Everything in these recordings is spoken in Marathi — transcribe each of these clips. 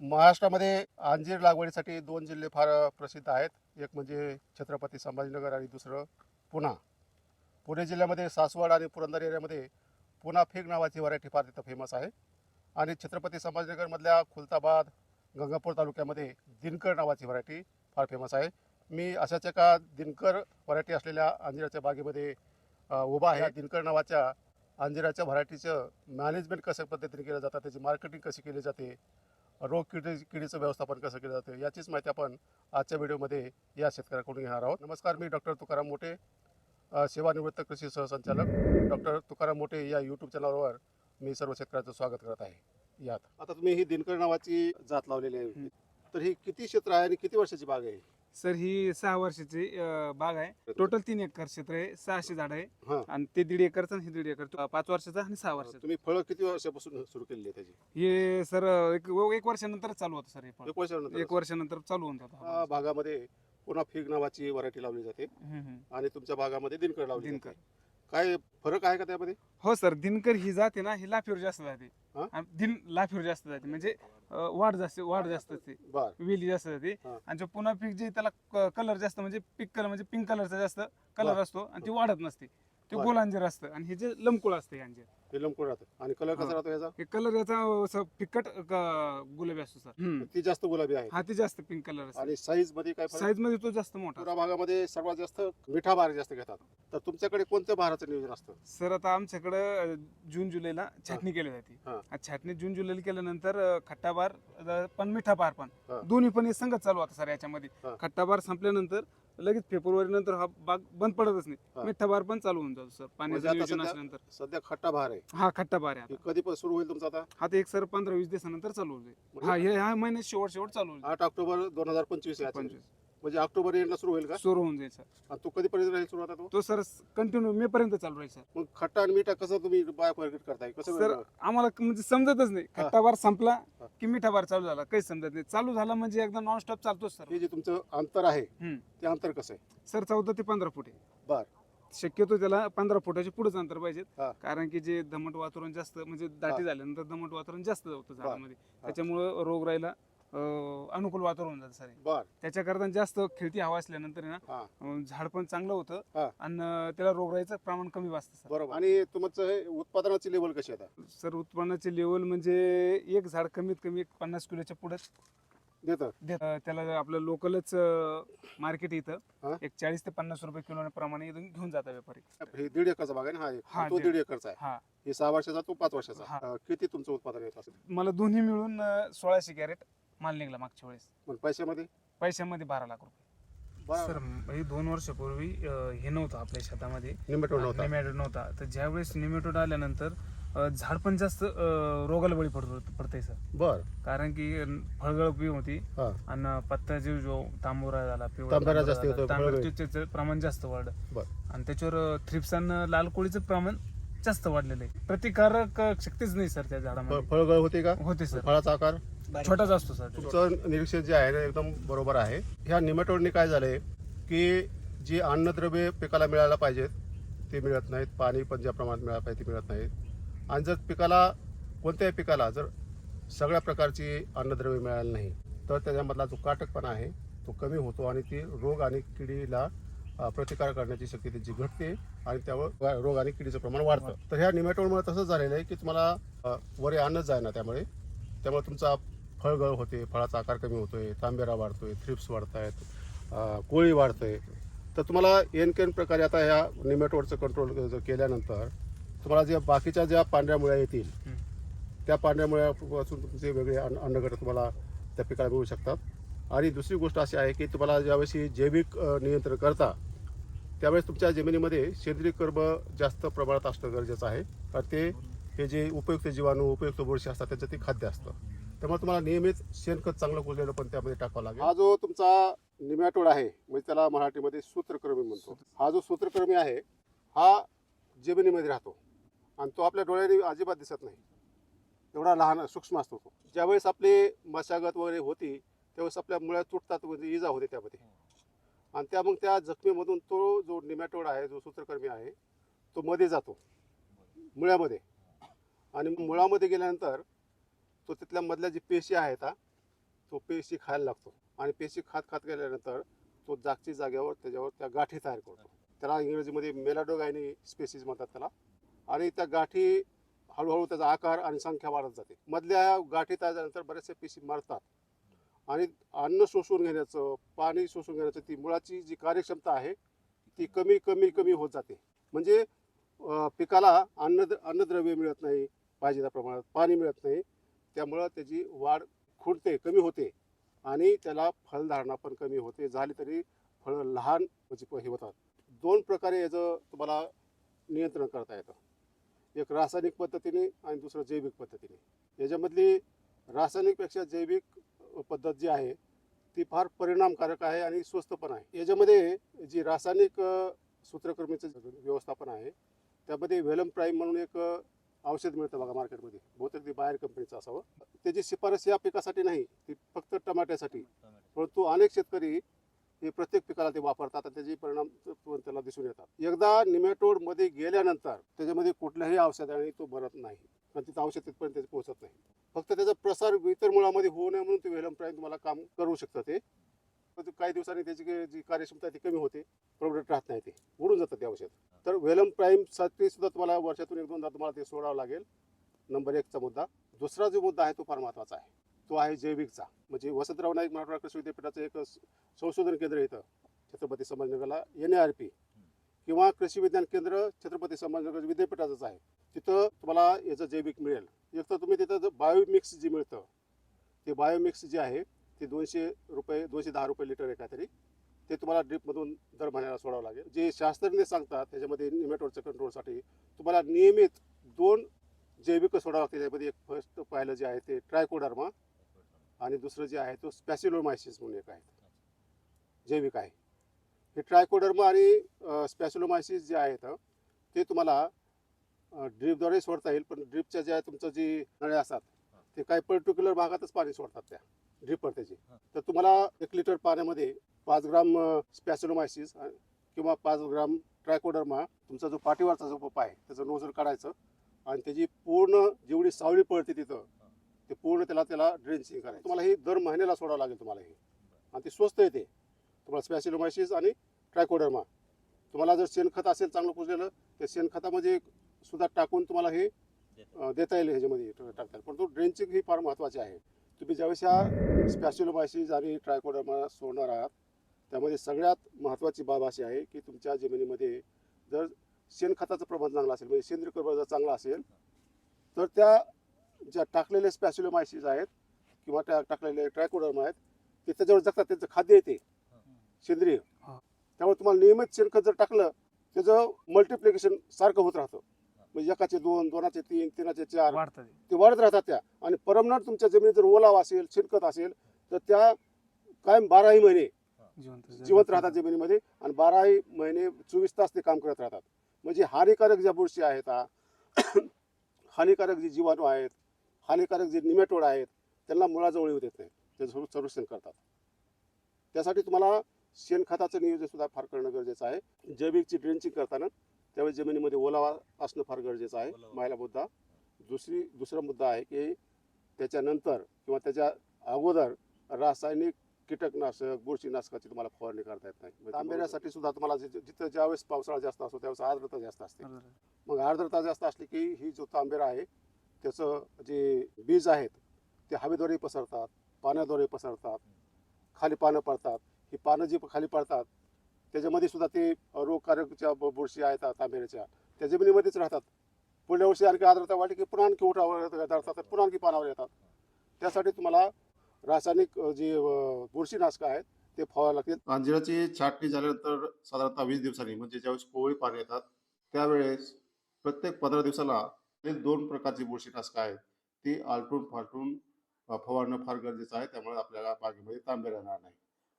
महाराष्ट्रामध्ये अंजीर लागवडीसाठी दोन जिल्हे फार प्रसिद्ध आहेत. एक म्हणजे छत्रपती संभाजीनगर आणि दुसरं पुणा. पुणे जिल्ह्यामध्ये सासवड आणि पुरंदर एरियामध्ये पुणा फेक नावाची व्हरायटी फार तिथं फेमस आहे. आणि छत्रपती संभाजीनगरमधल्या खुलताबाद गंगापूर तालुक्यामध्ये दिनकर नावाची व्हरायटी फार फेमस आहे. मी अशाच एका दिनकर व्हरायटी असलेल्या अंजिराच्या बागेमध्ये उभा आहे. दिनकर नावाच्या अंजिराच्या व्हरायटीचं मॅनेजमेंट कशा पद्धतीने केलं जातं त्याची मार्केटिंग कशी केली जाते रोग किडी किडीचं व्यवस्थापन कसं केलं जातं याचीच माहिती आपण आजच्या व्हिडिओमध्ये या शेतकऱ्याकडून घेणार आहोत. नमस्कार मी डॉक्टर तुकाराम मोठे सेवानिवृत्त कृषी सहसंचालक. डॉक्टर तुकाराम मोठे या यूट्यूब चॅनलवर मी सर्व शेतकऱ्याचं स्वागत करत आहे. यात. आता तुम्ही ही दिनकर नावाची जात लावलेली आहे. तर ही किती क्षेत्र आहे आणि किती वर्षाची बाग आहे? सर ही सहा वर्षाची अं, बाग आहे. टोटल तीन एकर क्षेत्र आहे सहाशे झाड आहे. हा. आणि ते दीड एकरचं आणि हे दीड एकर. पाच वर्षाचा आणि सहा वर्षाचा. तुम्ही फळं किती वर्षापासून सुरू केलेली आहे त्याची? हे सर एक एक वर्षानंतर चालू होतं सर हे फळ. एक वर्षानंतर. एक वर्षानंतर चालू होऊन जातं. भागामध्ये पुन्हा फिग नावाची व्हरायटी लावली जाते. हम्म, हम्म. आणि तुमच्या भागामध्ये दिनकर लावली दिनकर. जाते. काय फरक आहे का त्यामध्ये? हो सर दिनकर ही जाते ना ही लाफीवर जास्त जाते. हा? आणि दिन लाफीवर जास्त जाते. म्हणजे अं, वाढ जास्त वाढ जास्त असते बर. वेली जास्त जाते. हा. आणि जो पुन्हा पीक जे त्याला कलर जास्त म्हणजे पीक कलर म्हणजे पिंक कलरचा जास्त कलर. असतो आणि ती वाढत नसते. ते बर. गोल अंजीर असतं आणि हे जे लंबकुळ असतं हे अंजीर. हे लमकून राहतं. आणि कलर कसा हा. राहतो याचा हे कलर याचा असं फिकट क- गुलाबी असतो सर. ती जास्त गुलाबी आहे. हा ते जास्त पिंक कलर असतो. आणि साईजमध्ये काय फरक? साईजमध्ये तो जास्त मोठा पुरा भागामध्ये सर्वात जास्त मिठा भार जास्त घेतात. तर तुमच्याकडे कोणत्या भाराचं नियोजन असतं? सर आता आमच्याकडं अं, जून जुलैला छाटणी केली जाते. हा. छाटणी जून जुलैला केल्यानंतर अं, खट्टा बार अं, पण मिठा बार पण. हा. दोन्ही पण हे संगत चालू होता सर याच्यामध्ये. हा. खट्टा बार संपल्यानंतर लगेच फेब्रुवारी नंतर हा बाग बंद पडतच हा. नाही मिठा बार पण चालू होऊन जातो सर. म्हणजे पाण्याचं आता नियोजन सध्या- असल्यानंतर. सध्या खट्टा भार आहे. हा खट्टा बार आहे हे आता कधी पण सुरू होईल तुमचा आता? हा ते एक सर पंधरा वीस दिवसानंतर चालू होईल म्हणजे हा हे ह्या महिन्यात शेवट शेवट चालू होईल. आठ ऑक्टोबर दोन हजार पंचवीस पंचवीस. म्हणजे ऑक्टोबर एंडला सुरू होईल का सुरू होऊन जाईल सर आणि तो कधीपर्यंत राहील सुरू आता तो तो सर कंटिन्यू मे पर्यंत चालू राहील सर मग खट्टा आणि मिठा कसं तुम्ही बाय मार्केट करताय कसं सर? आम्हाला क- म्हणजे समजतच नाही. खट्टा बार संपला. की मिठा बार चालू झाला काही समजत नाही चालू झाला म्हणजे एकदम नॉनस्टॉप चालतोच सर हे जे तुमचं अंतर आहे हम्म. ते अंतर कसं आहे सर चौदा ते पंधरा फूट आहे बर. शक्यतो त्याला पंधरा फुटाचे पुढेच अंतर पाहिजेत हा. कारण की जे दमट वातावरण जास्त म्हणजे हा. दाटी झाल्यानंतर दमट वातावरण जास्त होतं झाडामध्ये. त्याच्यामुळं रोगराईला अं, अनुकूल वातावरण जातं सर. बर. त्याच्याकरता जास्त खेळती हवा असल्यानंतर आहे ना हा. अं, झाड पण चांगलं हा. होतं आणि अं, त्याला रोगराईचं प्रमाण कमी वाचतं सर. बरोबर. आणि तुमचं हे उत्पादनाची लेवल कशी आता? सर उत्पन्नाचे लेवल म्हणजे एक झाड कमीत कमी एक पन्नास किलोच्या पुढेच देतं त्याला आपलं लोकलच मार्केट हा? इथं. एक चाळीस ते पन्नास रुपये किलो प्रमाणे इथून घेऊन जातात व्यापारी. हे दीड एकरचा भाग आहे ना हा. हा, तो दीड. दीड. एकरचा आहे. हा. हे सहा वर्षाचा तो पाच वर्षाचा. हा. अं, किती तुमचं उत्पादन येत असेल? मला दोन्ही मिळून अं, सोळाशे कॅरेट. माल निघला मागच्या वेळेस. पण पैशामध्ये? पैशामध्ये बारा लाख रुपये. सर हे दोन वर्षापूर्वी अं, हे नव्हतं आपल्या शेतामध्ये. निमेटोड नव्हता. निमेटोड नव्हता. तर ज्यावेळेस निमेटोड आल्यानंतर अं, झाड पण जास्त अं, रोगाला बळी पडतो पडतंय सर. बर. कारण की अं, फळगळ बी होती. हा. आणि पत्ता जो जो तांबोरा झाला पिवळा जास्त येतो, प्रमाण जास्त वाढलं. बर. आणि त्याच्यावर थ्रिप्सन लाल कोळीचं प्रमाण जास्त वाढलेलं आहे. प्रतिकारक शक्तीच नाही सर त्या झाडामध्ये. फळगळ होते का? होते सर. फळाचा आकार? छोटाच असतो सर तुमचं निरीक्षण जे आहे ना एकदम बरोबर आहे. ह्या निमेटोडने काय झालंय की जी अन्नद्रव्ये पिकाला मिळायला पाहिजेत ते मिळत नाहीत. पाणी पण ज्या प्रमाणात मिळायला पाहिजे ते मिळत नाहीत. आणि जर पिकाला कोणत्याही पिकाला जर सगळ्या प्रकारची अन्नद्रव्ये मिळाली नाही तर त्याच्यामधला जो काटकपणा आहे तो कमी होतो आणि ती रोग आणि किडीला प्रतिकार करण्याची शक्ती त्याची घटते आणि त्यावर रोग आणि किडीचं प्रमाण वाढतं. तर ह्या निमेटोडमुळे तसंच झालेलं आहे की तुम्हाला वरे अन्नच जाय ना त्यामुळे. त्यामुळे तुमचा फळगळ होते फळाचा आकार कमी होतोय तांबेरा वाढतोय थ्रिप्स वाढतायत अं, कोळी वाढतोय तर तुम्हाला एन केन प्रकारे आता ह्या निमेटोडचं कंट्रोल जर केल्यानंतर तुम्हाला ज्या बाकीच्या ज्या पांढऱ्या मुळ्या येतील. त्या पांढऱ्या मुळ्यापासून तुमचे वेगळे अन्न अन्नघटक तुम्हाला त्या पिकाला मिळू शकतात. आणि दुसरी गोष्ट अशी आहे की तुम्हाला ज्यावेळेस ही जैविक नियंत्रण करता त्यावेळेस तुमच्या जमिनीमध्ये सेंद्रिय कर्ब जास्त प्रमाणात असणं गरजेचं आहे. कारण ते हे जे उपयुक्त जीवाणू उपयुक्त बुरशी असतात त्याचं ते खाद्य असतं. त्यामुळे तुम्हाला नियमित शेणखत चांगलं कुजलेलं पण त्यामध्ये टाकावं लागेल. हा जो तुमचा निमॅटोड आहे म्हणजे त्याला मराठीमध्ये सूत्रक्रमी म्हणतो. हा जो सूत्रक्रमी आहे हा जमिनीमध्ये राहतो. आणि तो आपल्या डोळ्याने अजिबात दिसत नाही. एवढा लहान सूक्ष्म असतो तो. ज्यावेळेस आपली मशागत वगैरे होती त्यावेळेस आपल्या मुळ्या तुटतात म्हणजे इजा होते त्यामध्ये. आणि त्या मग त्या जखमीमधून तो जो निमॅटोड आहे जो सूत्रकर्मी आहे तो मध्ये जातो. मुळ्यामध्ये. आणि मुळामध्ये गेल्यानंतर तो तिथल्या मधल्या जी पेशी आहेत तो पेशी खायला लागतो. आणि पेशी खात खात गेल्यानंतर तो जागची जागेवर त्याच्यावर त्या गाठी तयार करतो. त्याला इंग्रजीमध्ये मेलाडोगायनी स्पेसिस म्हणतात त्याला. आणि त्या गाठी हळूहळू त्याचा आकार आणि संख्या वाढत जाते. मधल्या गाठी तयार झाल्यानंतर बरेचसे पेशी मरतात. आणि अन्न शोषून घेण्याचं पाणी शोषून घेण्याचं ती मुळाची जी कार्यक्षमता आहे ती कमी कमी कमी होत जाते. म्हणजे पिकाला अन्न अन्नद्रव्य मिळत नाही पाहिजे त्या प्रमाणात पाणी मिळत नाही. त्यामुळं त्याची वाढ खुंटते कमी होते. आणि त्याला फलधारणा पण कमी होते. झाली तरी फळं लहान म्हणजे हे होतात. दोन प्रकारे याचं तुम्हाला नियंत्रण करता येतं. एक रासायनिक पद्धतीने आणि दुसरं जैविक पद्धतीने. याच्यामधली रासायनिकपेक्षा जैविक पद्धत जी आहे ती फार परिणामकारक आहे आणि स्वस्त पण आहे. याच्यामध्ये जी रासायनिक अ, सूत्रकृमीचं व्यवस्थापन आहे त्यामध्ये व्हेलम प्राईम म्हणून एक औषध मिळतं बघा मार्केटमध्ये. बहुतेक ते बाहेर कंपनीचं असावं. त्याची शिफारस या पिकासाठी नाही. ती फक्त टमाट्यासाठी. परंतु अनेक शेतकरी हे प्रत्येक पिकाला ते वापरतात आणि त्याचे परिणाम त्याला दिसून येतात. एकदा निमेटोडमध्ये गेल्यानंतर त्याच्यामध्ये कुठल्याही औषधाने तो मरत नाही. आणि तिथं औषध तिथपर्यंत त्याचे पोहोचत नाही. फक्त त्याचा प्रसार इतर मुळामध्ये होऊ नये म्हणून ते व्हेलम प्राईम तुम्हाला काम करू शकतं ते. काही दिवसांनी त्याची जी- जी कार्यक्षमता ती कमी होते. प्रोडक्ट राहत नाही ते. उडून जातं ते औषध. तर वेलम प्राईमसाठी सुद्धा तुम्हाला वर्षातून एक दोनदा तुम्हाला ते सोडावं लागेल. नंबर एकचा मुद्दा. दुसरा जो मुद्दा आहे तो फार महत्त्वाचा आहे. तो आहे जैविकचा. म्हणजे वसंतराव नाईक मराठवाडा कृषी विद्यापीठाचं एक संशोधन केंद्र इथं छत्रपती संभाजीनगरला एन आर पी. किंवा कृषी विज्ञान केंद्र छत्रपती संभाजीनगर विद्यापीठाचंच आहे. तिथं तुम्हाला याचं जैविक मिळेल. एक तर तुम्ही तिथं बायोमिक्स जे मिळतं ते बायोमिक्स जे आहे ते दोनशे रुपये दोनशे दहा रुपये लिटर आहे काहीतरी. ते तुम्हाला ड्रीपमधून दर महिन्याला सोडावं लागेल. जे शास्त्रज्ञ सांगतात त्याच्यामध्ये निमेटोडच्या कंट्रोलसाठी तुम्हाला नियमित दोन जैविक सोडावं लागते. त्याच्यामध्ये एक फर्स्ट पाहिलं जे आहे ते ट्रायकोडर्मा आणि दुसरं जे आहे तो स्पॅसिलोमायसिस म्हणून एक आहे. जैविक आहे. हे ट्रायकोडर्मा आणि स्पॅसिलोमायसिस जे आहेत ते तुम्हाला ड्रीपद्वारे सोडता येईल. पण ड्रीपच्या ज्या तुमचं जी नळ्या असतात ते काही पर्टिक्युलर भागातच पाणी सोडतात त्या. ड्रीपवर त्याची तर तुम्हाला एक लिटर पाण्यामध्ये पाच ग्राम स्पॅसिलोमायसिस किंवा पाच ग्राम ट्रायकोडर्मा तुमचा जो पाठीवरचा जो पप्पा आहे त्याचं नोजल काढायचं आणि त्याची पूर्ण जेवढी सावली पडते तिथं ते पूर्ण त्याला त्याला ड्रेंचिंग करायचं. तुम्हाला हे दर महिन्याला सोडावं लागेल तुम्हाला हे. आणि ते स्वस्त येते तुम्हाला स्पॅसिलोमायसिस आणि ट्रायकोडर्मा तुम्हाला जर शेणखत असेल चांगलं कुजलेलं त्या शेणखतामध्ये सुद्धा टाकून तुम्हाला हे देता येईल. ह्याच्यामध्ये टाकता येईल. परंतु ड्रेंचिंग ही फार महत्त्वाची आहे. तुम्ही ज्यावेळेस ह्या स्पॅसिलोमायसिस आणि ट्रायकोडर्मा सोडणार आहात त्यामध्ये सगळ्यात महत्त्वाची बाब अशी आहे की तुमच्या जमिनीमध्ये जर शेणखताचं प्रमाण चांगलं असेल म्हणजे सेंद्रिय कर्ब जर चांगला असेल तर त्या ज्या टाकलेले स्पॅसिलोमायसिस आहेत किंवा त्या टाकलेले ट्रायकोडर्मा आहेत ते त्याच्यावर जगतात त्यांचं खाद्य येते सेंद्रिय. त्यामुळे तुम्हाला नियमित शेणखत जर टाकलं त्याचं मल्टिप्लिकेशन सारखं होत राहतं म्हणजे एकाचे दोन दोनाचे तीन तीनाचे चार. वाढतात. ते वाढत राहतात त्या. आणि परमनंट तुमच्या जमिनीत जर ओलावा असेल शेणखत असेल तर त्या कायम बाराही महिने जिवंत राहतात जमिनीमध्ये आणि बाराही महिने चोवीस तास ते काम करत राहतात. म्हणजे हानिकारक ज्या बुरशी आहेत हा, हानिकारक जे जीवाणू आहेत हानिकारक जे निमेटोड आहेत त्यांना मुळाजवळ येऊ देत नाही. त्याचं संरक्षण करतात. त्यासाठी तुम्हाला शेणखताचं नियोजन सुद्धा फार करणं गरजेचं आहे. जैविकची ड्रेंचिंग करताना त्यावेळी जमिनीमध्ये ओलावा असणं फार गरजेचं आहे. पहिला मुद्दा. दुसरी दुसरा मुद्दा आहे की त्याच्यानंतर किंवा त्याच्या अगोदर रासायनिक कीटकनाशक बुरशीनाशकाची तुम्हाला फवारणी करता येत नाही. तांबेऱ्यासाठी सुद्धा तुम्हाला जिथं ज्यावेळेस पावसाळा जास्त असतो त्यावेळेस आर्द्रता जास्त असते. मग आर्द्रता जास्त असली की ही जो तांबेरा आहे त्याचं जे बीज आहेत ते हवेद्वारे पसरतात पाण्याद्वारे पसरतात खाली पानं पडतात. ही पानं जी खाली पडतात त्याच्यामध्ये सुद्धा ते रोगकारकच्या ब- बुरशी आहेत तांबेऱ्याच्या त्या जमिनीमध्येच राहतात. पुढल्या वर्षी आणखी आर्द्रता वाटली की पुन्हा आणखी उठावर धरतात पुन्हा आणखी पानावर येतात. त्यासाठी तुम्हाला रासायनिक जे जी बुरशीनाशकं आहेत ते फवारावे लागतील. अंजिराची छाटणी झाल्यानंतर साधारणतः वीस दिवसांनी म्हणजे ज्यावेळेस कोवळी पाने येतात त्यावेळेस प्रत्येक पंधरा दिवसाला ते दोन प्रकारची बुरशीनाशकं आहेत. ती आलटून फालटून फवारणं फार गरजेचं आहे त्यामुळे आपल्याला बागेमध्ये तांबे राहणार नाही.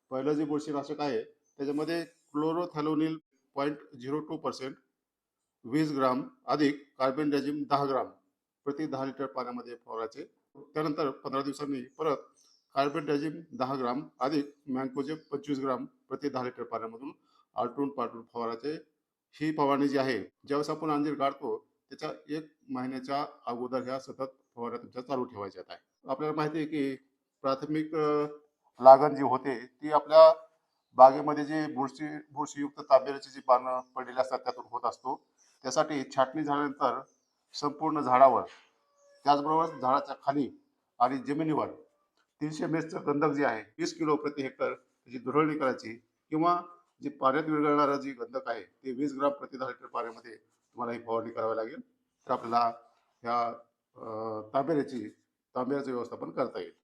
पहिलं जे बुरशीनाशक आहे त्याच्यामध्ये chlorothalonil point zero two percent वीस ग्राम अधिक कार्बन डायझिम दहा ग्राम प्रति दहा लिटर पाण्यामध्ये फवारायचे. त्यानंतर पंधरा दिवसांनी परत कार्बन डायझिम दहा ग्राम अधिक मँकोचे पंचवीस ग्राम प्रति दहा लिटर पाण्यामधून आलटून पालटून फवारायचे. ही फवारणी जी आहे ज्यावेळेस आपण अंजीर काढतो त्याच्या एक महिन्याच्या अगोदर ह्या सतत फवारण्या तुमच्या चालू ठेवायच्या आहे आपल्याला माहिती आहे की प्राथमिक लागण जी होते ती आपल्या बागेमध्ये जे बुरशी बुरशीयुक्त तांबेराची जी पानं पडलेली असतात त्यातून होत असतो. त्यासाठी छाटणी झाल्यानंतर संपूर्ण झाडावर त्याचबरोबर झाडाच्या खाली आणि जमिनीवर तीनशे मेसचं गंधक जे आहे वीस किलो प्रति हेक्टर त्याची धुरळणी करायची किंवा जे पाण्यात विरघळणारं जे गंधक आहे ते वीस ग्राम प्रति दहा लिटर पाण्यामध्ये तुम्हाला ही फवारणी करावी लागेल. तर आपल्याला ह्या तांबेऱ्याची तांबेऱ्याचं व्यवस्थापन करता येईल.